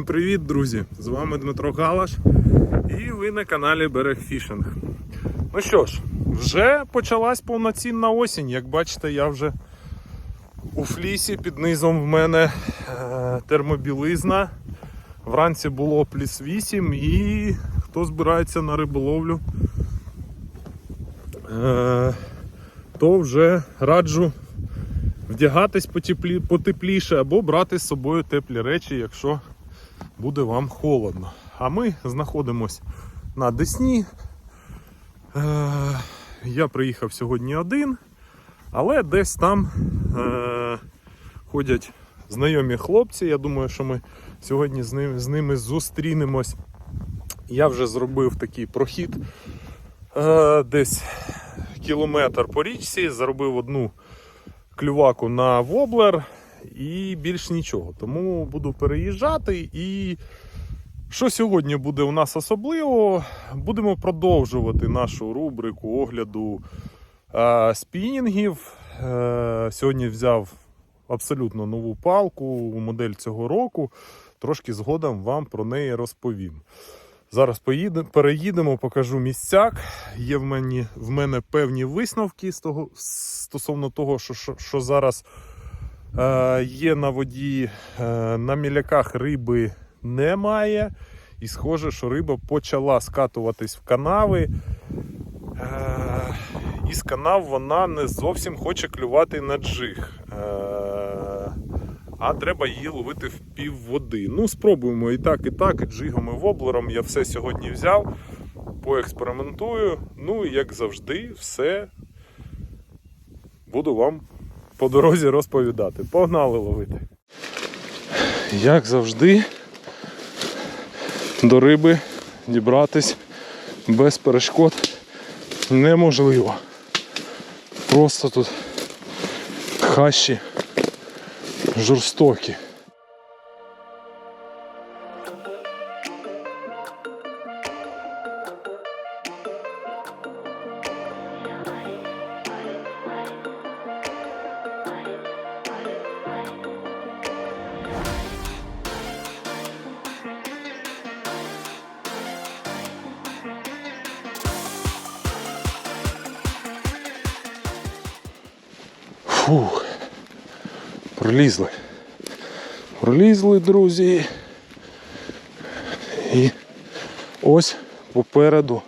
Всім привіт, друзі! З вами Дмитро Галаш і ви на каналі Берег Фішинг. Ну що ж, вже почалась повноцінна осінь. Як бачите, я вже у флісі під низом в мене е, термобілизна. Вранці було плюс 8 і хто збирається на риболовлю, е, то вже раджу вдягатись потеплі, потепліше або брати з собою теплі речі, якщо буде вам холодно. А ми знаходимось на Десні. Е, я приїхав сьогодні один, але десь там е, ходять знайомі хлопці. Я думаю, що ми сьогодні з ними, з ними зустрінемось. Я вже зробив такий прохід е, десь кілометр по річці, заробив одну клюваку на воблер і більш нічого. Тому буду переїжджати. І що сьогодні буде у нас особливо? Будемо продовжувати нашу рубрику огляду е, спінінгів. Е, сьогодні взяв абсолютно нову палку, модель цього року. Трошки згодом вам про неї розповім. Зараз поїдемо, переїдемо, покажу місцяк. Є в мене, в мене певні висновки з того, стосовно того, що, що, що зараз є на воді. Е, на міляках риби немає. І схоже, що риба почала скатуватись в канави. Е, і з канав вона не зовсім хоче клювати на джиг. Е, а треба її ловити в пів води. Ну, спробуємо і так, і так, і джигом, і воблером. Я все сьогодні взяв, поекспериментую. Ну і як завжди, все буду вам по дорозі розповідати. Погнали ловити. Як завжди, до риби дібратись без перешкод неможливо. Просто тут хащі жорстокі. Пролізли. Пролізли, друзі. І ось попереду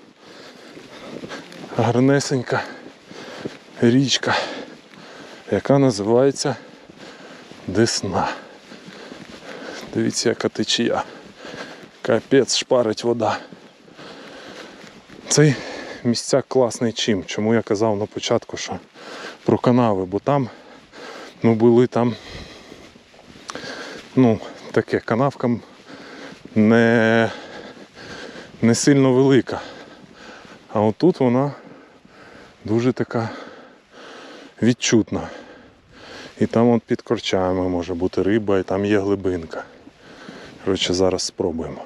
гарнесенька річка, яка називається Десна. Дивіться, яка течія. Капець шпарить вода. Цей місцяк класний чим. Чому я казав на початку, що про канави, бо там ми були там ну, таке канавка не, не сильно велика. А отут вона дуже така відчутна. І там от під корчами може бути риба, і там є глибинка. Коротше, зараз спробуємо.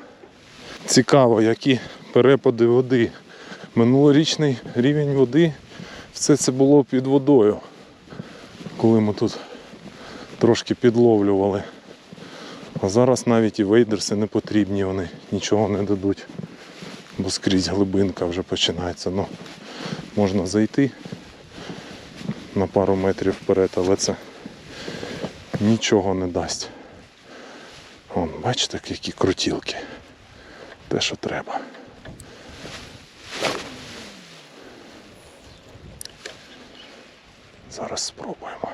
Цікаво, які перепади води. Минулорічний рівень води, все це було під водою, коли ми тут трошки підловлювали. А зараз навіть і вейдерси не потрібні, вони нічого не дадуть, бо скрізь глибинка вже починається. Ну, можна зайти на пару метрів вперед, але це нічого не дасть. Вон, бачите, які крутілки. Те, що треба. Зараз спробуємо.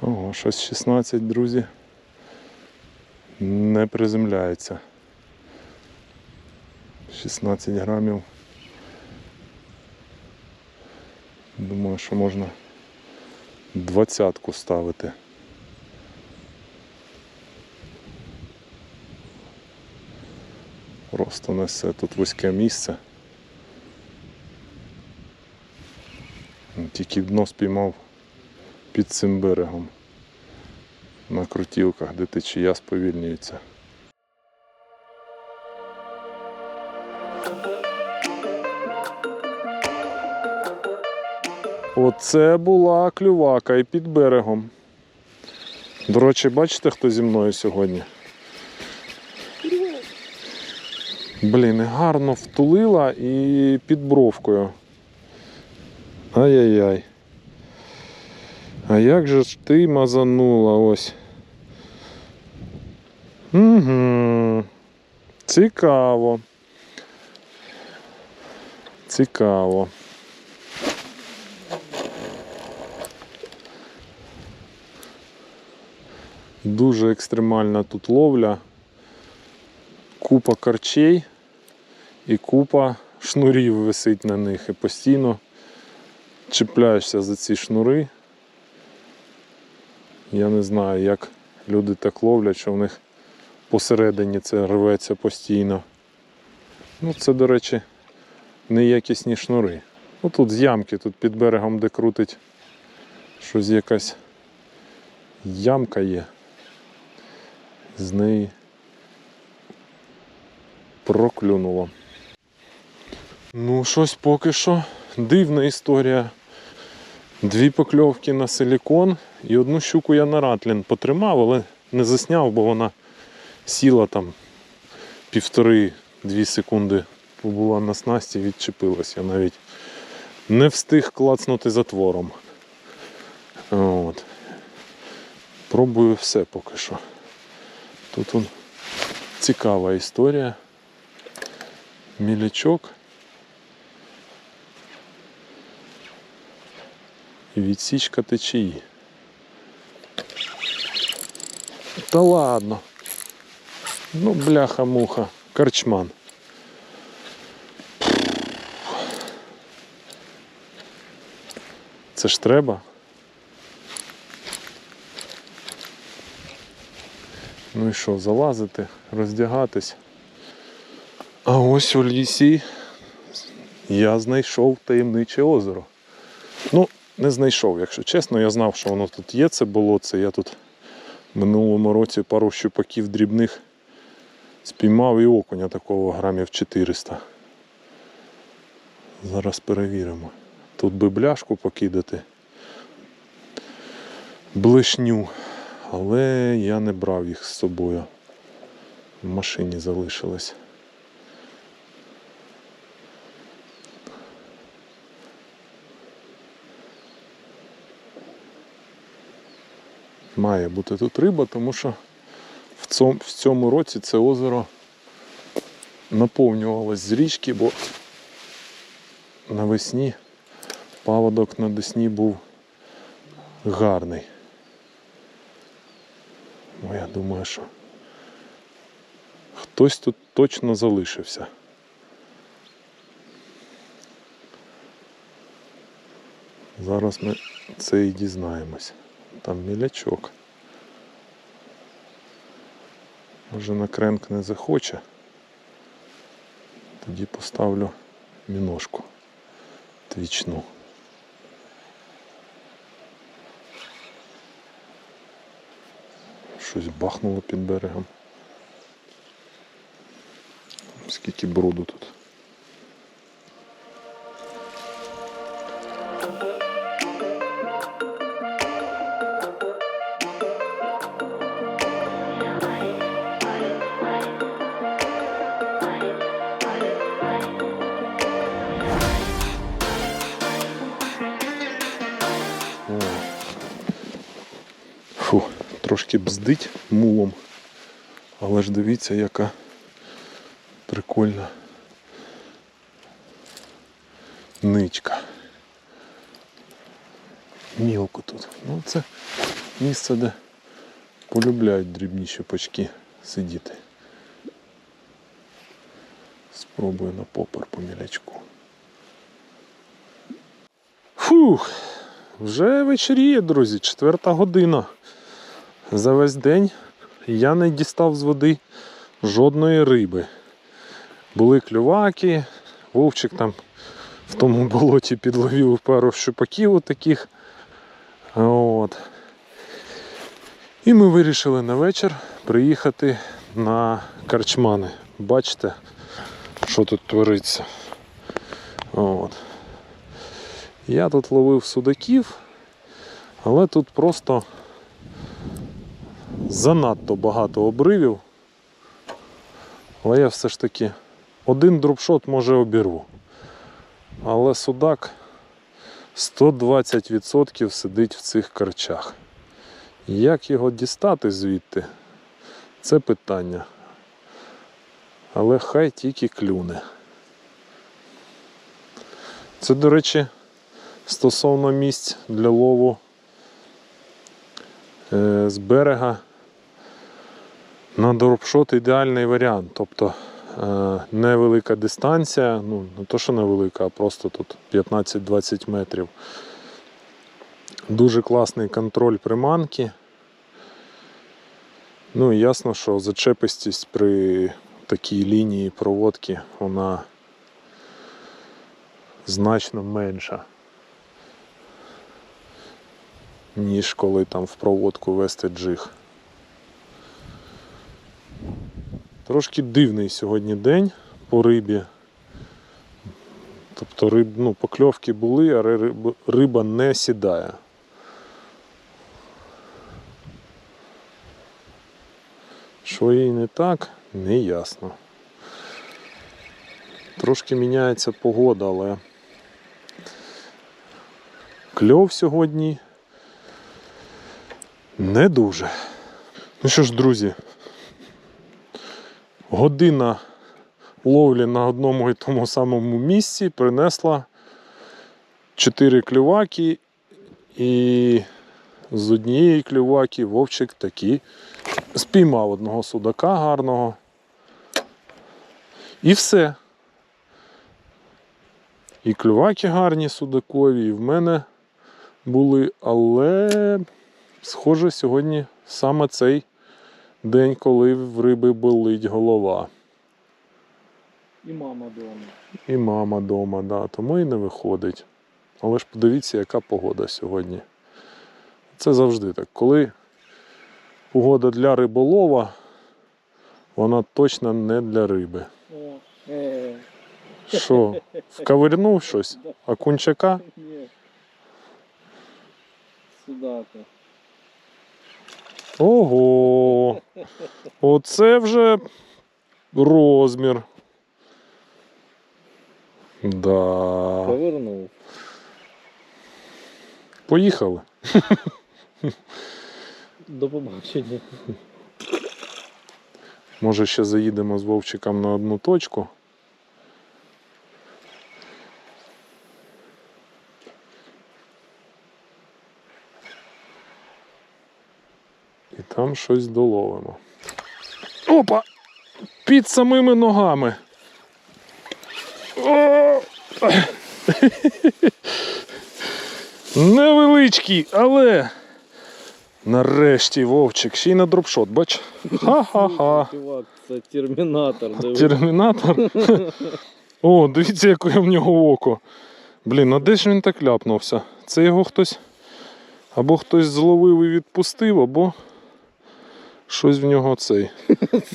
Ого, щось 16, друзі. Не приземляється. 16 грамів Думаю, що можна двадцятку ставити. Просто несе тут вузьке місце. Тільки дно спіймав під цим берегом на крутілках, де течія сповільнюється. Оце була клювака і під берегом. До речі, бачите, хто зі мною сьогодні? Блін, гарно втулила і під бровкою. Ай-яй-яй. А як же ж ти мазанула ось? Угу. Цікаво. Цікаво. Дуже екстремальна тут ловля. Купа корчей і купа шнурів висить на них і постійно чіпляєшся за ці шнури. Я не знаю, як люди так ловлять, що в них посередині це рветься постійно. Ну, це, до речі, неякісні шнури. Ну тут з ямки, тут під берегом, де крутить щось якась ямка є. З неї проклюнуло. Ну, щось поки що. Дивна історія. Дві покльовки на силікон і одну щуку я на ратлін потримав, але не засняв, бо вона сіла там півтори-дві секунди побула на снасті, відчепилась. Я навіть не встиг клацнути затвором. От. Пробую все поки що. Тут он цікава історія. Мілячок. Відсічка течії. Та ладно. Ну, бляха-муха, корчман. Це ж треба. Ну і що, залазити, роздягатись. А ось у лісі я знайшов таємниче озеро. Ну, не знайшов, якщо чесно, я знав, що воно тут є, це болоце. Я тут в минулому році пару щупаків дрібних спіймав і окуня такого грамів 400. Зараз перевіримо. Тут би бляшку покидати. Блишню. Але я не брав їх з собою. В машині залишилось. Має бути тут риба, тому що в цьому, в цьому році це озеро наповнювалось з річки, бо навесні паводок на Десні був гарний. Ну, я думаю, що хтось тут точно залишився. Зараз ми це і дізнаємось. Там мілячок. Може на кренк не захоче. Тоді поставлю міношку твічну. Щось бахнуло під берегом. Скільки броду тут. Трошки бздить мулом. Але ж дивіться, яка прикольна ничка. Мілко тут. Ну це місце, де полюбляють дрібні щупачки сидіти. Спробую на попер по мілячку. Фух, вже вечеріє, друзі, четверта година. За весь день я не дістав з води жодної риби. Були клюваки, вовчик там в тому болоті підловив пару щупаків таких. От. І ми вирішили на вечір приїхати на карчмани. Бачите, що тут твориться. От. Я тут ловив судаків, але тут просто занадто багато обривів. Але я все ж таки один дропшот може обірву. Але судак 120% сидить в цих карчах. Як його дістати звідти? Це питання. Але хай тільки клюне. Це, до речі, стосовно місць для лову е, з берега на дропшот ідеальний варіант. Тобто е, невелика дистанція, ну не то, що невелика, а просто тут 15-20 метрів. Дуже класний контроль приманки. Ну і ясно, що зачепистість при такій лінії проводки вона значно менша, ніж коли там в проводку вести джиг. Трошки дивний сьогодні день по рибі. Тобто риб, ну, покльовки були, а риб- риба не сідає. Що їй не так, не ясно. Трошки міняється погода, але кльов сьогодні не дуже. Ну що ж, друзі, година ловлі на одному і тому самому місці принесла 4 клюваки і з однієї клюваки вовчик таки спіймав одного судака гарного. І все. І клюваки гарні судакові, і в мене були, але схоже, сьогодні саме цей день, коли в риби болить голова. І мама дома. І мама вдома, да, тому і не виходить. Але ж подивіться, яка погода сьогодні. Це завжди так. Коли погода для риболова, вона точно не для риби. Е, Що, вкавернув щось? А кунчака? ні. Судака. Ого! Оце вже розмір. Да. Повернув. Поїхали. До побачення. Може ще заїдемо з Вовчиком на одну точку. Там щось доловимо. Опа! Під самими ногами. О! Невеличкий, але нарешті вовчик, ще й на дропшот, бач? Ха-ха-ха. Це термінатор. Термінатор. О, дивіться, яке в нього око. Блін, а де ж він так ляпнувся? Це його хтось. Або хтось зловив і відпустив, або щось в нього цей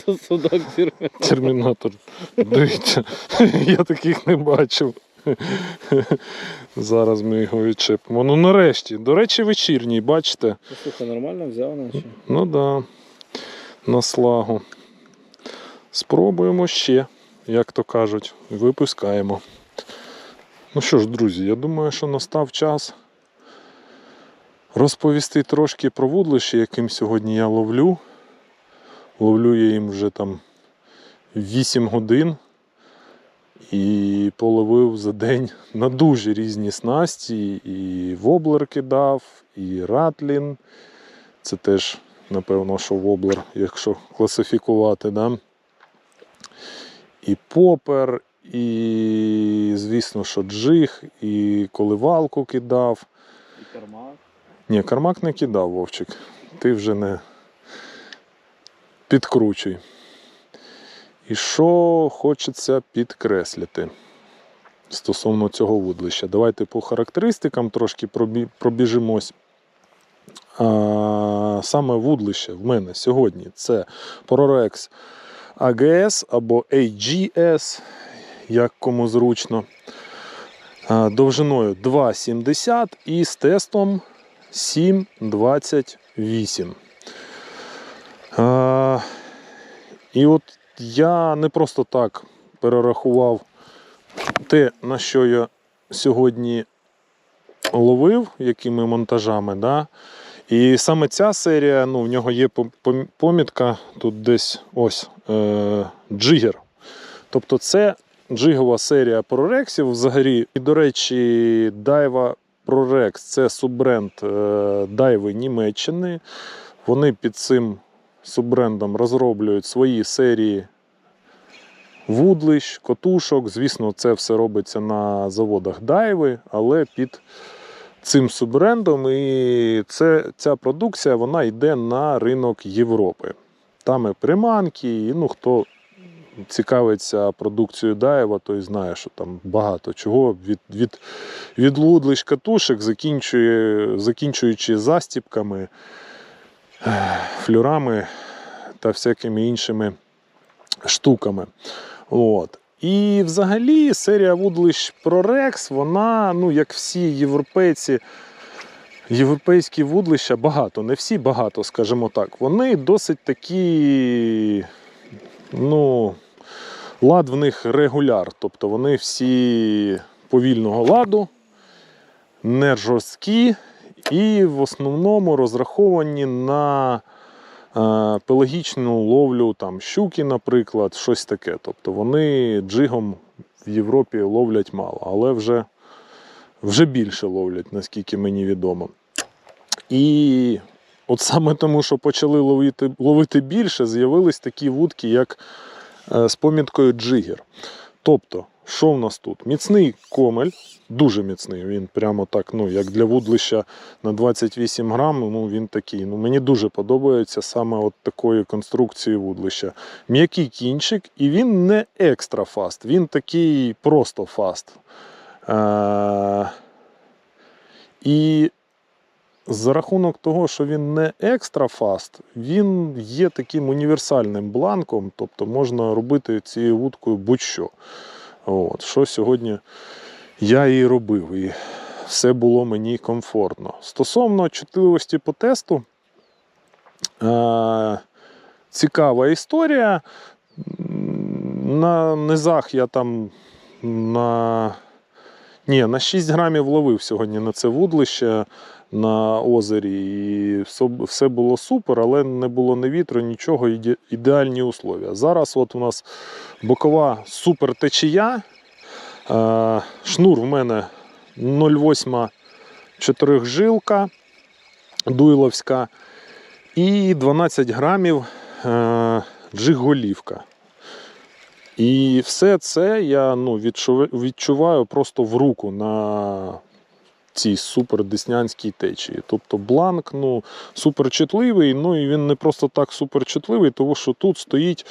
Це судак термінатор. термінатор. Дивіться, я таких не бачив. Зараз ми його відчепимо. Ну нарешті. До речі, вечірній, бачите? Слухай, нормально взяв, наче. Ну да, на слагу. Спробуємо ще, як то кажуть, випускаємо. Ну що ж, друзі, я думаю, що настав час розповісти трошки про вудлище, яким сьогодні я ловлю. Ловлю я їм вже там 8 годин і половив за день на дуже різні снасті. І воблер кидав, і ратлін. Це теж, напевно, що воблер, якщо класифікувати, да? і попер, і, звісно, що джиг, і коливалку кидав. І кармак. Ні, кармак не кидав, Вовчик. Ти вже не підкручуй. І що хочеться підкреслити стосовно цього вудлища. Давайте по характеристикам трошки пробіжимось. Саме вудлище в мене сьогодні це ProRex AGS або AGS, як кому зручно. Довжиною 2,70 і з тестом 7,28. І от я не просто так перерахував те, на що я сьогодні ловив, якими монтажами. Да? І саме ця серія, ну, в нього є пом- пом- помітка тут десь ось е, джигер. Тобто це джигова серія прорексів взагалі. І, до речі, Daiwa ProRex це суббренд е, Daiwa Німеччини. Вони під цим суббрендом розроблюють свої серії вудлищ, котушок. Звісно, це все робиться на заводах Daiwa, але під цим суббрендом. І це, ця продукція вона йде на ринок Європи. Там і приманки, і ну, хто цікавиться продукцією Даєва, той знає, що там багато чого від, від, від лудлищ катушек, закінчуючи застіпками, флюрами та всякими іншими штуками. От. І взагалі серія вудлищ ProRex, вона, ну, як всі європейці, європейські вудлища, багато, не всі багато, скажімо так, вони досить такі, ну, лад в них регуляр. Тобто вони всі повільного ладу, не жорсткі і в основному розраховані на е, пелагічну ловлю там, щуки, наприклад, щось таке. Тобто вони джигом в Європі ловлять мало, але вже, вже більше ловлять, наскільки мені відомо. І от саме тому, що почали ловити, ловити більше, з'явились такі вудки, як е, з поміткою джигер. Тобто, що в нас тут? Міцний комель, дуже міцний. Він прямо так, ну, як для вудлища на 28 грам, ну він такий. Ну, мені дуже подобається саме от такої конструкції вудлища. М'який кінчик, і він не екстра фаст, він такий просто фаст. Е- і за рахунок того, що він не екстра фаст, він є таким універсальним бланком, тобто можна робити цією вудкою будь-що. От, що сьогодні я і робив, і все було мені комфортно. Стосовно чутливості по тесту, е- цікава історія. На низах я там на, ні, на 6 грамів ловив сьогодні на це вудлище на озері. І все, було супер, але не було ні вітру, нічого, ідеальні условия. Зараз от у нас бокова супер течія. Е, Шнур в мене 0,8 чотирьохжилка дуйловська і 12 грамів е, джиг-голівка. І все це я ну, відчуваю просто в руку на цій супердеснянській течії. Тобто бланк ну, суперчутливий, ну і він не просто так суперчутливий, тому що тут стоїть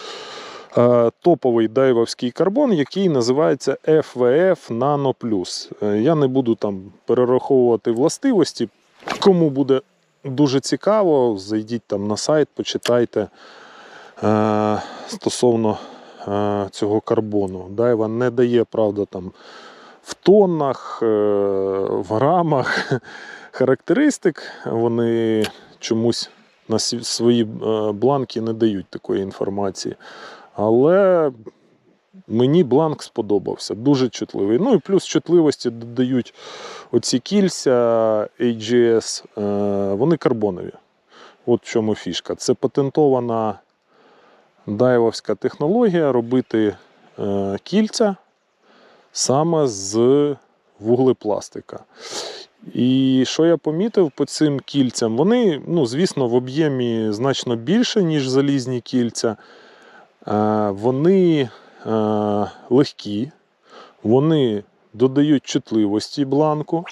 е, топовий дайвовський карбон, який називається FVF Nano Plus. Е, я не буду там перераховувати властивості. Кому буде дуже цікаво, зайдіть там на сайт, почитайте е, стосовно е, цього карбону. Дайва не дає, правда, там в тоннах, е, в грамах характеристик. Вони чомусь на свої е, бланки не дають такої інформації. Але мені бланк сподобався, дуже чутливий. Ну і плюс чутливості додають оці кільця AGS, е, вони карбонові. От в чому фішка. Це патентована дайвовська технологія робити кільця саме з вуглепластика. І що я помітив по цим кільцям? Вони, ну, звісно, в об'ємі значно більше, ніж залізні кільця. Е, Вони е, легкі, вони додають чутливості бланку.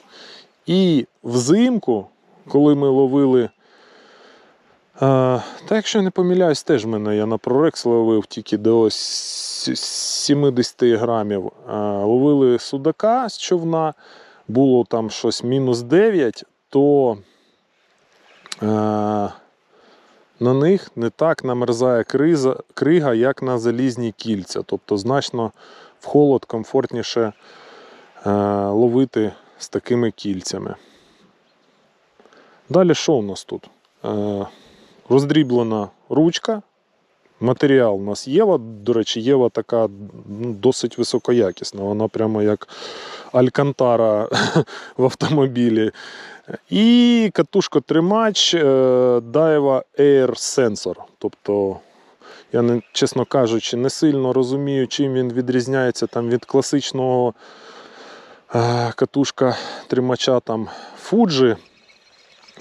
І взимку, коли ми ловили. е, та якщо я не помиляюсь, теж мене я на прорекс ловив тільки до с- 70 грамів. Е, ловили судака з човна, було там щось мінус 9, то е, на них не так намерзає криза, крига, як на залізні кільця. Тобто значно в холод комфортніше е, ловити з такими кільцями. Далі що у нас тут? Роздріблена ручка. Матеріал у нас Єва. До речі, Єва така ну, досить високоякісна. Вона прямо як алькантара в автомобілі. І катушко-тримач е, Daiwa Air Sensor. Тобто, я, не, чесно кажучи, не сильно розумію, чим він відрізняється там, від класичного е, катушка-тримача там Fuji.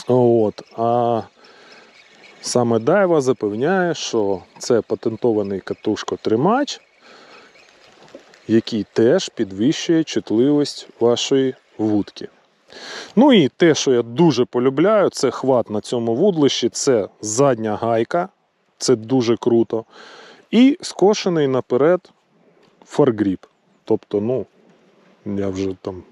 От. А саме Daiwa запевняє, що це патентований катушко-тримач, який теж підвищує чутливість вашої вудки. Ну і те, що я дуже полюбляю, це хват на цьому вудлищі, це задня гайка, це дуже круто. І скошений наперед фаргріп. Тобто, ну, я вже там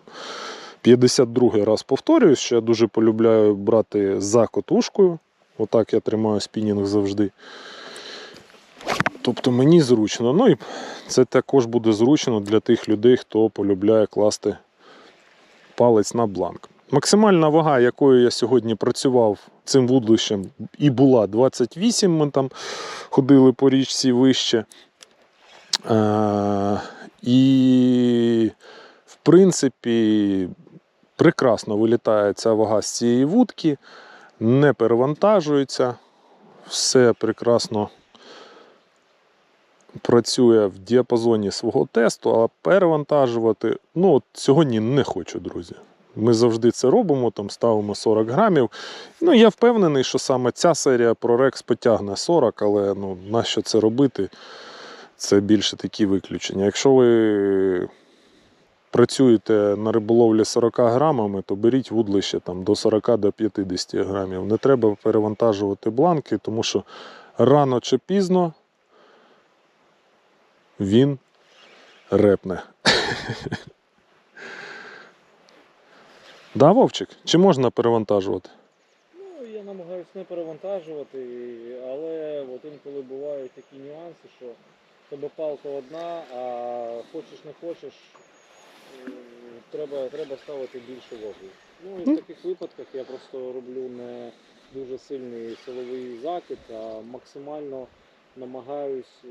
52 раз повторююсь, що я дуже полюбляю брати за котушкою. Отак я тримаю спінінг завжди. Тобто мені зручно. Ну і це також буде зручно для тих людей, хто полюбляє класти палець на бланк. Максимальна вага, якою я сьогодні працював цим вудлищем, і була 28. Ми там ходили по річці вище. Е, і, в принципі, прекрасно вилітає ця вага з цієї вудки, не перевантажується, все прекрасно працює в діапазоні свого тесту, а перевантажувати ну, от сьогодні не хочу, друзі. Ми завжди це робимо, там ставимо 40 грамів. Ну, я впевнений, що саме ця серія ProRex потягне 40, але ну, нащо це робити? Це більше такі виключення. Якщо ви працюєте на риболовлі 40 грамами, то беріть вудлище там, до 40 до 50 грамів. Не треба перевантажувати бланки, тому що рано чи пізно він репне. Да, Вовчик? Чи можна перевантажувати? Ну, я намагаюся не перевантажувати, але от інколи бувають такі нюанси, що тебе палка одна, а хочеш не хочеш, треба, треба ставити більше ваги. Ну і в таких випадках я просто роблю не дуже сильний силовий закид, а максимально намагаюсь е,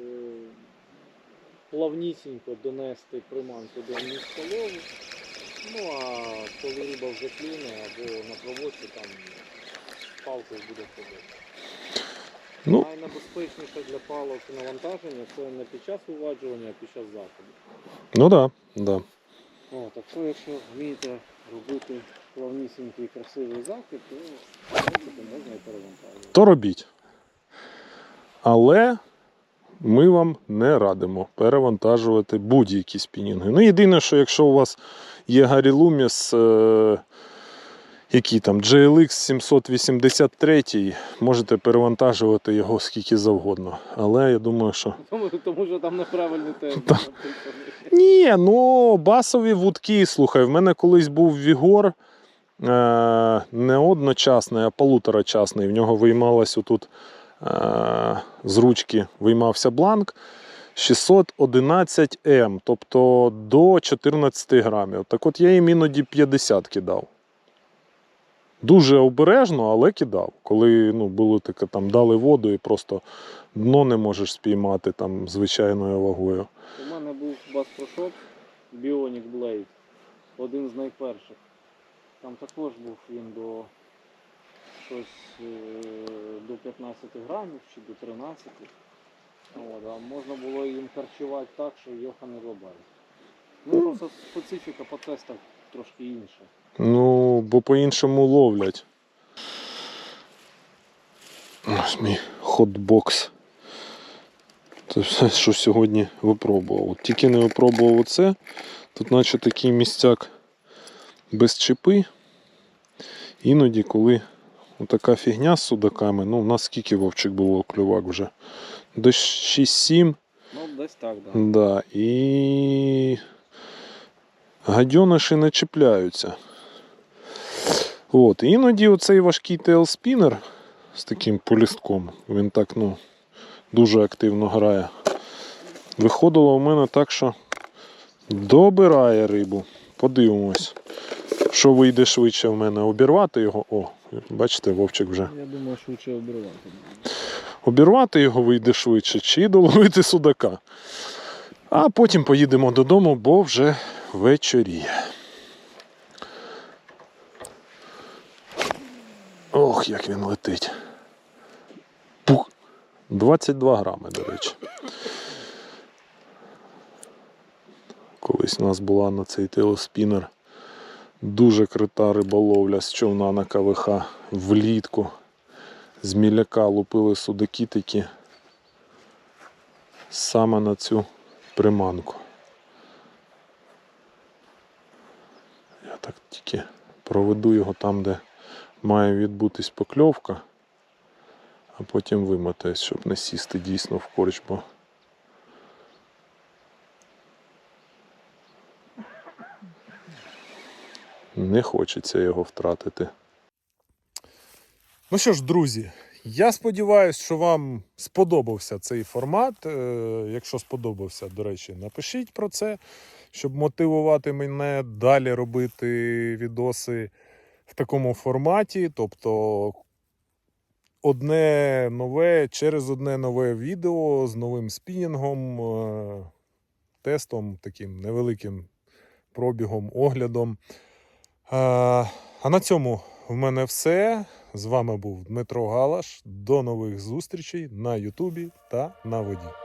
плавнісінько донести приманку до місця лову. Ну а коли риба вже клюне або на проводці, там палкою буде ходити. Ну. Найнебезпечніше для палок навантаження це не під час виваджування, а під час заходу. Ну так, да, да. О, так що якщо вмієте робити плавнісінький красивий закид, то в принципі можна і перевантажувати. то робіть. Але ми вам не радимо перевантажувати будь-які спінінги. Ну, єдине, що якщо у вас є Гаррі Луміс, е, який там GLX 783, можете перевантажувати його скільки завгодно. Але я думаю, що. Тому, тому що там неправильний темп. Ні, ну басові вудки, слухай, в мене колись був Вігор. Е, не одночасний, а полуторачасний. В нього виймалась отут е, з ручки виймався бланк 611М, тобто до 14 грамів. Так от я їм іноді 50 кидав. Дуже обережно, але кидав. Коли ну, було таке, там дали воду і просто дно не можеш спіймати там звичайною вагою. У мене був Shop Bionic Blade, один з найперших. Там також був він до щось е, до 15 грамів чи до 13. От, а можна було їм харчувати так, що йоха не рубає. Ну просто специфіка по тестах трошки інша. Ну, бо по-іншому ловлять. Ось мій хотбокс. Це все, що сьогодні випробував. От Тільки не випробував оце, Тут наче такий містяк без чіпи. Іноді, коли така фігня з судаками, ну у нас скільки вовчик було клювак вже? Десь 6-7. Ну, десь так, да. Да, і гадьониші не чіпляються. От, іноді оцей важкий тейлспінер з таким полістком, він так ну, дуже активно грає. Виходило у мене так, що добирає рибу. Подивимось, що вийде швидше в мене. Обірвати його. О, бачите, вовчик вже. Я думаю, швидше обривати. Обірвати його вийде швидше, чи доловити судака. А потім поїдемо додому, бо вже вечоріє. Ох, як він летить. Пух. 22 грами, до речі. Колись у нас була на цей телеспінер дуже крута риболовля з човна на КВХ влітку. З міляка лупили судаки такі саме на цю приманку. Я так тільки проведу його там, де має відбутись покльовка, а потім вимотаюсь, щоб не сісти дійсно в корч, бо не хочеться його втратити. Ну що ж, друзі, я сподіваюся, що вам сподобався цей формат. Е, Якщо сподобався, до речі, напишіть про це, щоб мотивувати мене далі робити відоси в такому форматі. Тобто одне нове через одне нове відео з новим спінінгом, е, тестом, таким невеликим пробігом, оглядом. Е, А на цьому в мене все. З вами був Дмитро Галаш. До нових зустрічей на Ютубі та на воді.